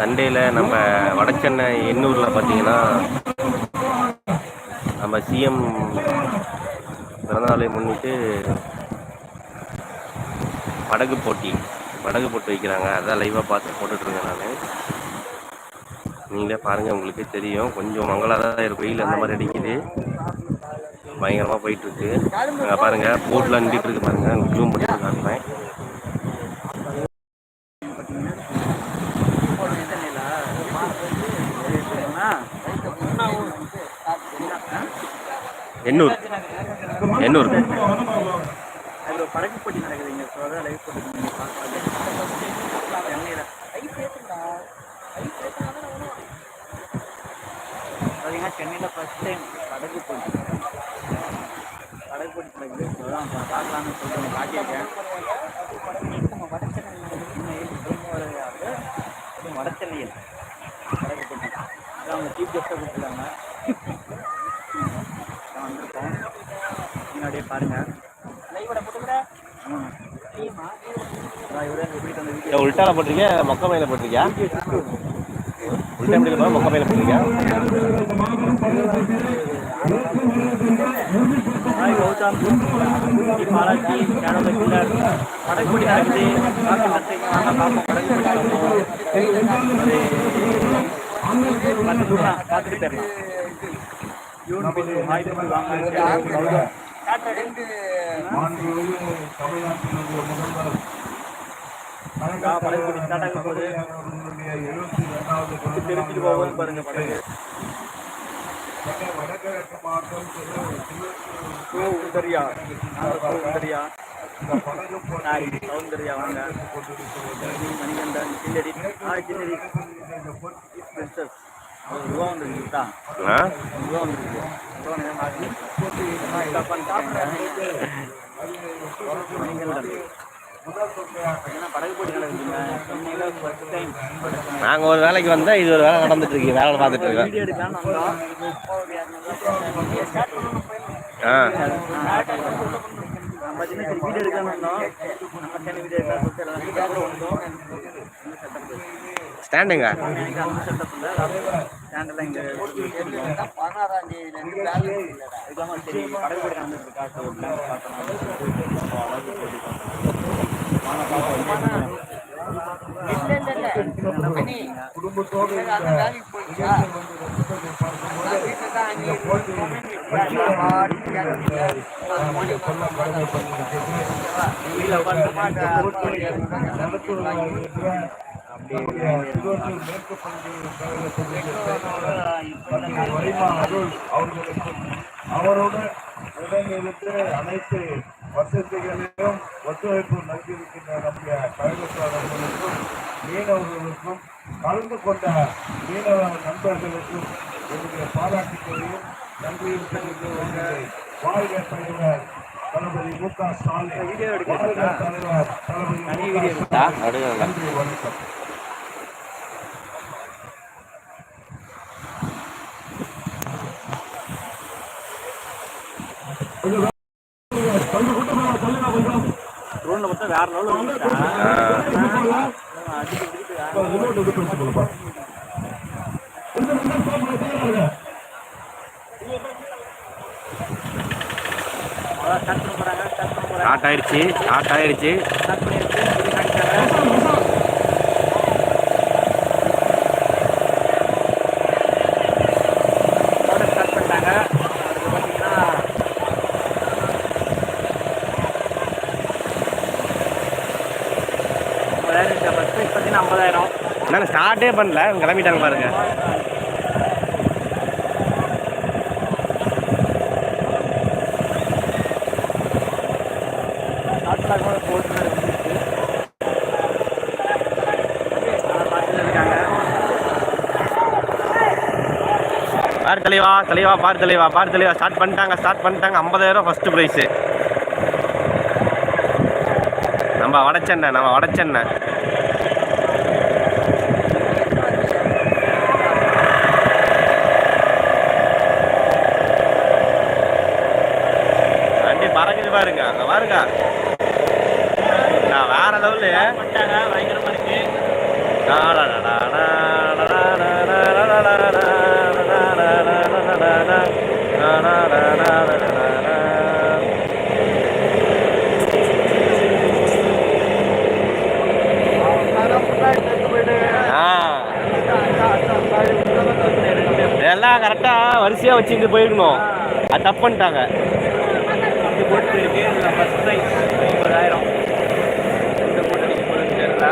சண்டேல நம்ம வடச்சென்னை எண்ணூரில் பார்த்தீங்கன்னா நம்ம சிஎம் பிறந்தநாளை முன்னிட்டு படகு போட்டி படகு போட்டு வைக்கிறாங்க. அதான் லைவாக பார்த்து போட்டுட்ருக்கேன் நான். நீங்களே பாருங்கள் உங்களுக்கே தெரியும். கொஞ்சம் மங்களாக தான் இருக்கும் வெயில் அந்த மாதிரி அடிக்குது. பயங்கரமாக போயிட்டுருக்கு அங்கே பாருங்கள் போட்டில் நின்றுட்டு இருக்கு பாருங்கள் ஜூம் பண்ணி காட்டுறேன் எண்ணூர். எண்ணூர். அது ஒரு படகு போட்டி ஸோ அதான் லைவ் போட்டு நீங்கள் பார்க்கலாம் சென்னையில். பார்த்தீங்கன்னா சென்னையில் ஃபஸ்ட் டைம் படகு போட்டி படகு போட்டி நடக்குது ஸோ தான் பார்க்கலாம்னு சொல்லிட்டு உங்க காட்டியிருக்கேன். வடச்சென்னையில் படகு போட்டி அதான் அவங்க சீஃப் கெஸ்ட்டாக கொடுத்துருக்காங்க நான் வந்திருக்கோம் முன்னாடியே பாருங்கள் உள்டால போட்டிருக்கியா? மொக்க மயில போட்டிருக்கியா? உள்டா எப்படி மொக்க மயில போட்டிருக்கியா? பாலாஜி நடக்குது. பார்ப்போம். பார்த்துட்டு போயிடலாம். போகுது தெரிஞ்சுட்டு போகுது பாருங்க படகு சௌந்தர்யா. சௌந்தர்யா. ஹாய் சௌந்தர்யா வாங்க. மணிகண்டன் கில்லடி கில்லடி நாங்கள் ஒரு வேலைக்கு வந்தால் இது ஒரு வேலை நடந்துட்டு இருக்கு. வேலை பார்த்துட்டு இருக்கோம். ஆ. நம்ம சின்ன சரி வீடியோ எடுக்கலாம்னு வந்தோம் நம்ம சென்னை வீடியோ எடுக்கலாம் சொல்லிட்டு எல்லாம் வீடியோ வந்தோம் ஸ்டாண்டுங்க எனக்கு அந்த செட்டப் இல்லை ஸ்டாண்டெல்லாம் இங்கே பதினாறாம் தேதியிலேருந்து வேலை இதுக்காம சரி படகு போட்டு நடந்துட்டு பிளான் பார்த்தோம் அழகு போட்டி அவரோட உடனிருந்து அனைத்து வசதிகளையும் ஒத்துழைப்பு நல்கியிருக்கின்ற நம்முடைய கழகத்தாளர்களுக்கும் மீனவர்களுக்கும் கலந்து கொண்ட மீனவ நண்பர்களுக்கும் என்னுடைய பாராட்டுகளையும் நன்றியும் தெரிவித்து வாழ்க தலைவர் தளபதி மு க ஸ்டாலின் தலைவர் தளபதி நன்றி வணக்கம் ட்ரோனில் பார்த்தா வேற லெவலில் வந்துட்டா அடிக்க பிடிக்க வேற அவ்வளோ ஸ்டார்ட் ஆயிடுச்சு ஸ்டார்ட் ஆயிடுச்சு ஸ்டார்ட் பண்ணியாச்சு சொல்லி காமிச்சாங்க அதோட ஸ்டார்ட் பண்ணிட்டாங்க அதுக்கு பார்த்தீங்கன்னா ஐம்பதாயிரம் இந்த பஸ் ஃபீஸ் ஐம்பதாயிரம். நாங்கள் ஸ்டார்ட்டே பண்ணல கிளம்பிட்டாங்க பாருங்க. ஸ்டார்ட் போட்டு வந்துருக்கு தெளிவா இருக்காங்க பார் தலைவா தலைவா பார் தலைவா பார் தலைவா. ஸ்டார்ட் பண்ணிட்டாங்க ஸ்டார்ட் பண்ணிட்டாங்க. ஐம்பதாயிரம் ஃபர்ஸ்ட் ப்ரைஸு நம்ம வடச்சென்னை நம்ம வடச்சென்னை. பாருங்க அங்கே பாருங்க. நான் வேற லெவலு. எல்லாம் கரெக்டாக வரிசையாக வச்சுட்டு போயிருக்கணும். அது தப்புன்ட்டாங்க இந்த போட்டு இருக்கு இதில் ஃபஸ்ட் ப்ரைஸ் ஐம்பதாயிரம். இந்த போட்டு அடிக்க போகிறது தெரியல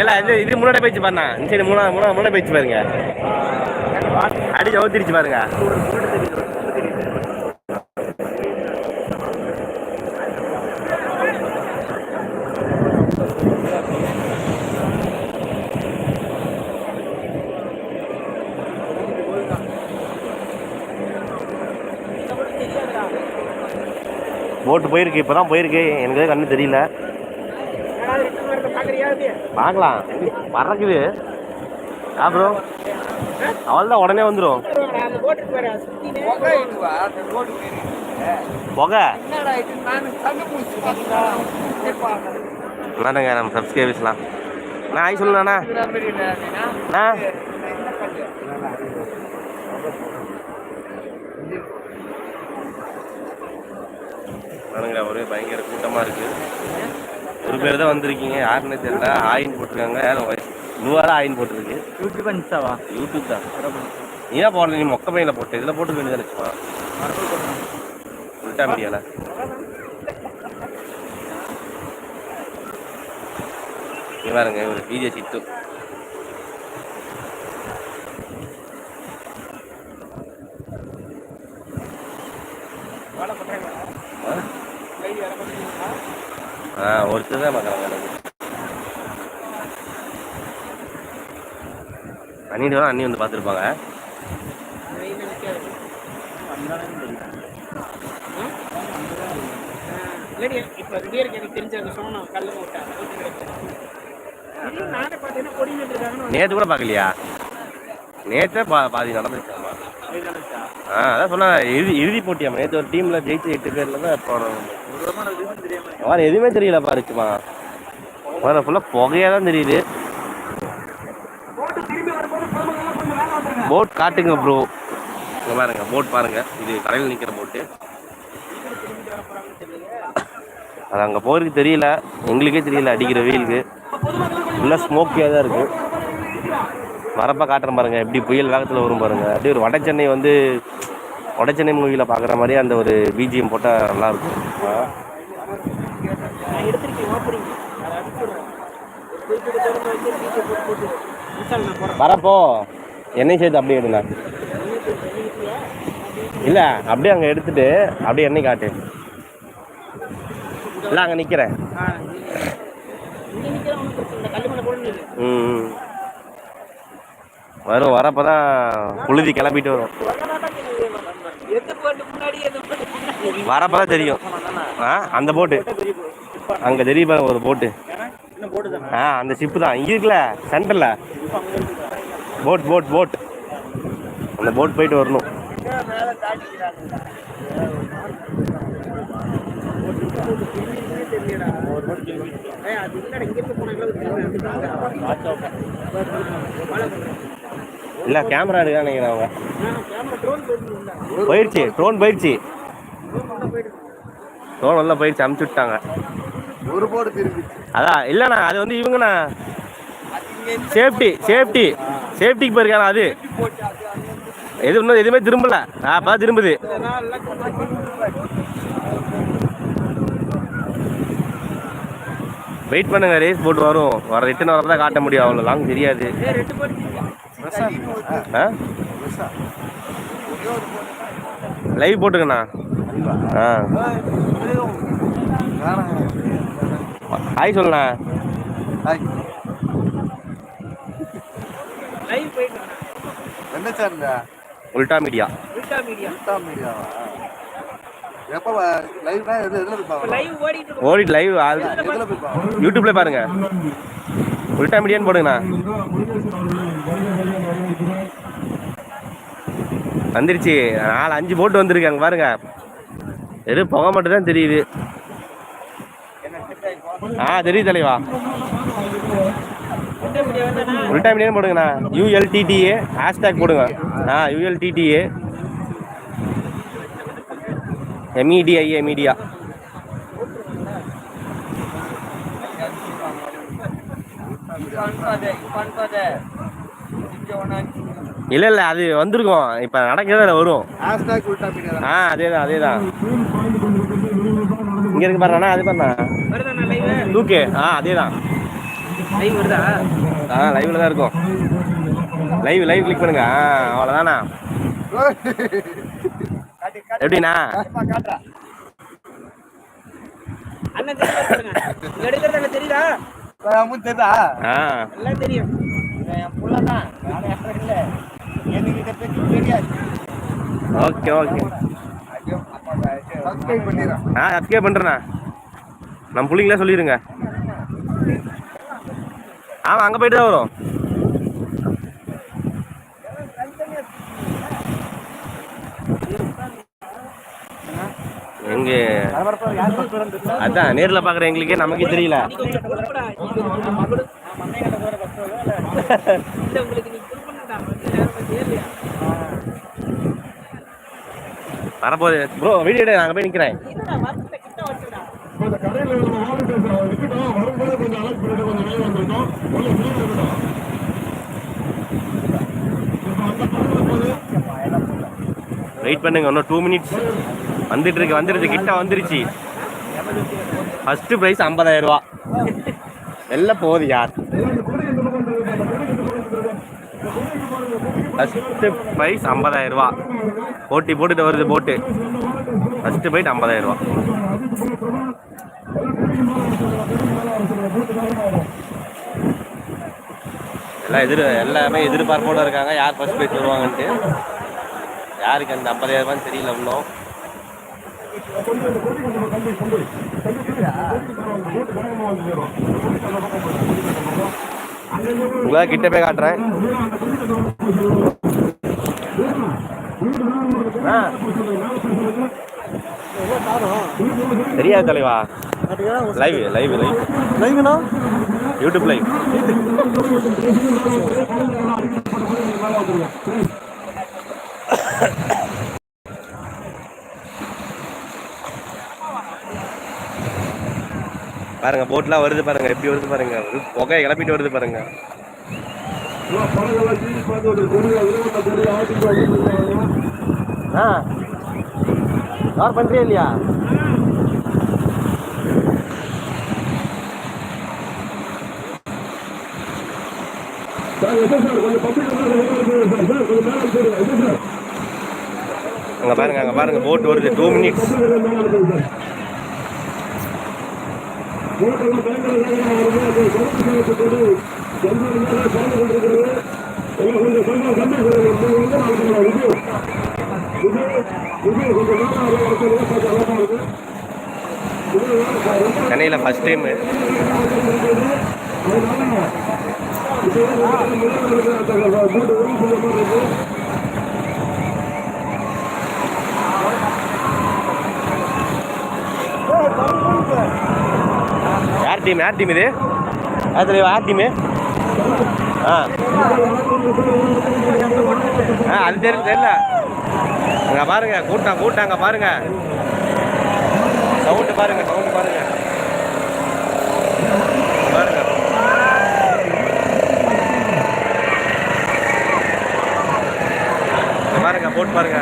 இல்ல இது இது முன்னாடி போயிடுச்சு பாருண்ணா. இந்த சைடு மூணா மூணா முன்னாடி போயிடுச்சு பாருங்க. அடிச்சு அவுத்திருச்சு பாருங்க. போட்டு போயிருக்கு இப்போ தான் போயிருக்கு. எனக்கு கண்ணு தெரியல. பார்க்கலாம். பறக்குது அப்புறம் அவள் தான் உடனே வந்துடும் புகை. வேணாங்க நம்ம சப்ஸ்கிரைபர்ஸ்லாம். நான் ஆய் சொல்லலாண்ணா அண்ணா. வேணுங்க ஒரே பயங்கர கூட்டமாக இருக்குது ஒரு பேர் தான் வந்திருக்கீங்க. யாருன்னு தெரியல. ஆயின் போட்டிருக்காங்க. நூறு ஆயின் போட்டிருக்கு. யூடியூப் இன்ஸ்டாவா யூடியூப் தான். நீ தான் போடல நீ மொக்க பையில போட்டு. இதில் போட்டு வேண்டியதான் சும்மா. உல்டா மீடியால. நீ பாருங்க ஒரு டிஜே சித்து. ஆ ஒருத்தர் தான் பார்க்குறாங்க எனக்கு. அண்ணிட்டு வேணா அண்ணி வந்து பார்த்துருப்பாங்க. இப்போ ரிடியருக்கு எனக்கு தெரிஞ்ச அந்த சோனம் கல்ல மூட்டை. நானே பார்த்தீங்கன்னா கொடி நின்றுருக்காங்கன்னு நேற்று கூட பார்க்கலையா? நேற்றே பா பாதி நடந்துருச்சாமா ஆ அதான் சொன்னா இறுதி இறுதி போட்டியா நேற்று ஒரு டீமில் ஜெயிச்சு எட்டு பேரில் தான் போனோம் வேறு எதுவுமே தெரியல பாருச்சுமா வேறு ஃபுல்லாக புகையாக தான் தெரியுது. போட் காட்டுங்க ப்ரோ இங்கே பாருங்க போட் பாருங்க. இது கடையில் நிற்கிற போட்டு அது அங்கே போகிறதுக்கு தெரியல. எங்களுக்கே தெரியல அடிக்கிற வெயிலுக்கு. ஃபுல்லாக ஸ்மோக்கியாக தான் இருக்குது வரப்ப காட்டுறேன் பாருங்க. எப்படி புயல் வேகத்தில் வரும் பாருங்க. அப்படியே ஒரு வட சென்னை வந்து வட சென்னை மூவியில் பார்க்குற மாதிரியே அந்த ஒரு பிஜிஎம் போட்டால் நல்லாயிருக்கும் வரப்போ எண்ணெய் சேர்த்து அப்படியே எடுங்க. இல்லை அப்படியே அங்கே எடுத்துட்டு அப்படியே எண்ணெய் காட்டு. இல்லை அங்கே நிற்கிறேன் ஆ இங்கே நிற்கிற ஒன்றும் பிரச்சனை இல்லை கல் மேலே போடணும் இல்லை ம் ம். வரும் வரப்போ தான் புழுதி கிளப்பிட்டு வரும். வரப்போ தான் தெரியும். ஆ அந்த போட்டு. அங்கே தெரியும் பாருங்க ஒரு போட்டு. ஆ அந்த ஷிப்பு தான். இங்கே இருக்குல்ல சென்டரில் போட் போட் போட் அந்த போட் போயிட்டு வரணும். அது இல்லை கேமரா எடுக்க நினைக்கிறேன் அவங்க. போயிடுச்சு ட்ரோன் போயிடுச்சு ட்ரோன் எல்லாம் போயிடுச்சு அமுச்சு விட்டாங்க ஒரு போடு திரும்பி அதான் இல்லைண்ணா அது வந்து இவங்கண்ணா. சேஃப்டி சேஃப்டி சேஃப்டிக்கு போயிருக்காண்ணா அது. எது இன்னும் எதுவுமே திரும்பல. அப்போ திரும்புது. வெயிட் பண்ணுங்க ரேஸ் போட்டு வரும். வர ரிட்டன் வரப்ப தான் காட்ட முடியும் அவ்வளோ லாங் தெரியாது. ஆ? லைவ் போட்டுக்கண்ணா. ஆ. ஹாய் சொல்லண்ணா. லைவ் போயிட்டு என்ன சேனல் உல்டா மீடியா விட்டா மீடியா மீடியாவா எப்போ லைவ்னா எது எதில் போய் பார்க்கலாம் லைவ் ஓடிட்டு. ஓடிட்டு லைவ் யூடியூப்ல பாருங்க. உல்டா மீடியான்னு போடுங்கண்ணா. வந்துருச்சு நாலு அஞ்சு போட்டு வந்திருக்காங்க பாருங்க. வெறும் புகை மட்டும் தான் தெரியுது. ஆ தெரியுது தலைவா. விட்டா மீடியா போடுங்கண்ணா. யூஎல்டிடிஏ ஹேஷ்டேக் போடுங்க. ஆ யூஎல்டிடிஏ எம்இடிஐ எம்இடியா அனுப்பாத இப்ப இல்ல இல்ல அது வந்திருக்கும். இப்ப நடக்கிறத வரும். ஆ அதேதான் அதேதான். இங்க இருக்கு பாருண்ணா அது பாருண்ணா. தூக்கு. ஆ அதேதான். லைவ் வருதா? ஆ லைவ்ல தான் இருக்கும். லைவ் லைவ் கிளிக் பண்ணுங்க. ஆ காட்டு எப்படிண்ணா? தெரியுதா தெரியுதா? தெரியும். எனக்கு இதை தெரியாது ஓகே ஓகே. ஆ சப்ஸ்கிரைப் பண்ணுறேண்ணா நம்ம பிள்ளைங்களே சொல்லிடுங்க. ஆமாம் அங்கே போயிட்டு தான் வரும். எங்கே? அதான் நேரில் பாக்குற எங்களுக்கே நமக்கே தெரியல நீங்க உங்களுக்கு கொடுப்படா. இல்ல உங்களுக்கு நீ கொடுப்பா ஏறியா வரப்போகுது ப்ரோ வீடியோ எடு நாங்கள் போய் நிற்கிறேன் வெயிட் பண்ணுங்க இன்னும் டூ மினிட்ஸ் வந்துட்டு இருக்கு வந்துருச்சு கிட்ட வந்துருச்சு. ஃபர்ஸ்ட் ப்ரைஸ் ஐம்பதாயிரம் ரூபா. வெளில போகுது யார்? ஃபஸ்ட்டு ப்ரைஸ் ஐம்பதாயிரம் ரூபா போட்டி போட்டுட்டு வருது போட்டு. ஃபஸ்ட்டு போயிட்டு ஐம்பதாயிரம் ரூபா எல்லாம் எதிர் எல்லாமே எதிர்பார்ப்போட இருக்காங்க. யார் ஃபஸ்ட் ப்ரைஸ் வருவாங்கன்ட்டு. யாருக்கு அந்த ஐம்பதாயிரம் ரூபான்னு தெரியல இன்னும். உங்களா கிட்ட போய் காட்டுறேன். ஆ. தெரியாது தலைவா? லைவ் லைவ் லைவ் லைவ்னா யூடியூப் லைவ் பாருங்க போட்லாம் வருது பாருங்க எப்படி வருது பாருங்க. ஒரு புகை கிளப்பிட்டு வருது பாருங்க. ஆ. கவர் பண்றியா இல்லையா? அங்க பாருங்க அங்க பாருங்க போட் வருது. டூ மினிட்ஸ் பப்ளிக் மேலே இருக்குது சார் ஓட்டெல்லாம் பயங்கர வேகமாக வருது அது கருத்து செய்யப்பட்டது எந்த மேலே கலந்து கொண்டிருக்கிறது எல்லாம் கொஞ்சம் கொஞ்சம் கம்மி இது இது இது கொஞ்சம் யார் டீம்? யார் டீம் இது? யார் தெரியும்? யார் டீமு? ஆ. ஆ அது தெரியல தெரியல. அங்கே பாருங்க கூட்டம் கூட்டம் அங்கே பாருங்க. சவுண்டு பாருங்க சவுண்டு பாருங்க. பாருங்க. பாருங்க போட்டு பாருங்க.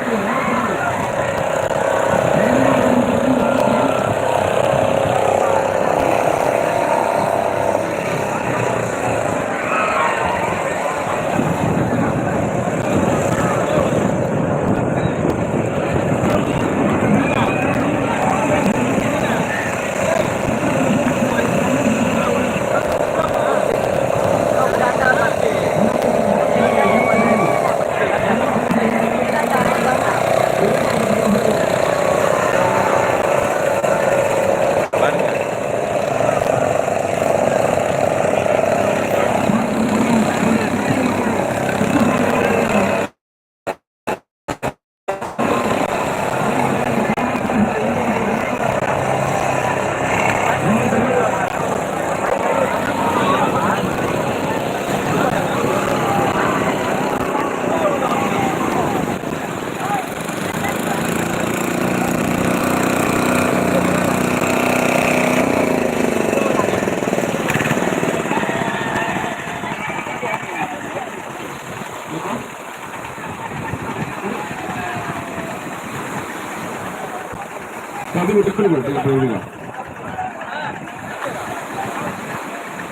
கதவு திட்டுங்கள்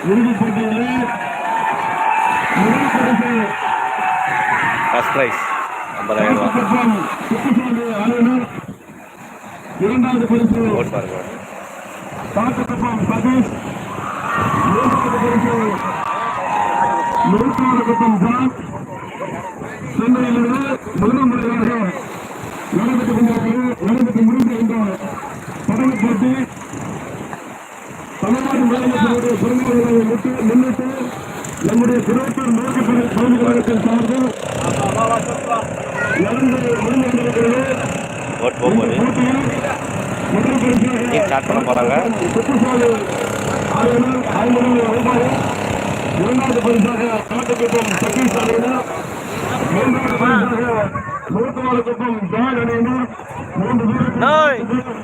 இறுதிப் ஃபர்ஸ்ட் ஐம்பதாயிரம் இரண்டாவது பரிசு ஓட் சதீஷ் மூன்றாவது பரிசு முழுக்காடுக்குப்பம் ஜான். சென்னையிலிருந்து முதல் முறையாக நடைபெற்று கொண்டிருக்கிறது நடைபெற்று முடிந்த இந்த படகு போட்டி தமிழ்நாடு மாநிலத்தினுடைய பெருமைகளை முட்டு முன்னிட்டு நம்முடைய திருவத்தூர் மேற்கு பகுதி கழகத்தின் சார்பில் நடந்து முடிந்து கொண்டிருக்கிறது ஓட் போகும்போது போட்டியில் டீம் ஸ்டார்ட் பண்ண போகிறாங்க குப்புசாமி இரண்டாவது பரிசாக காட்டுக்குப்பம் சதீஷ் அணியினர் மூன்றாவது பரிசாக முழுக்கவாளுக்குப்பம் அணியினர் மூன்று பேருக்கு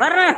வர்றேன்.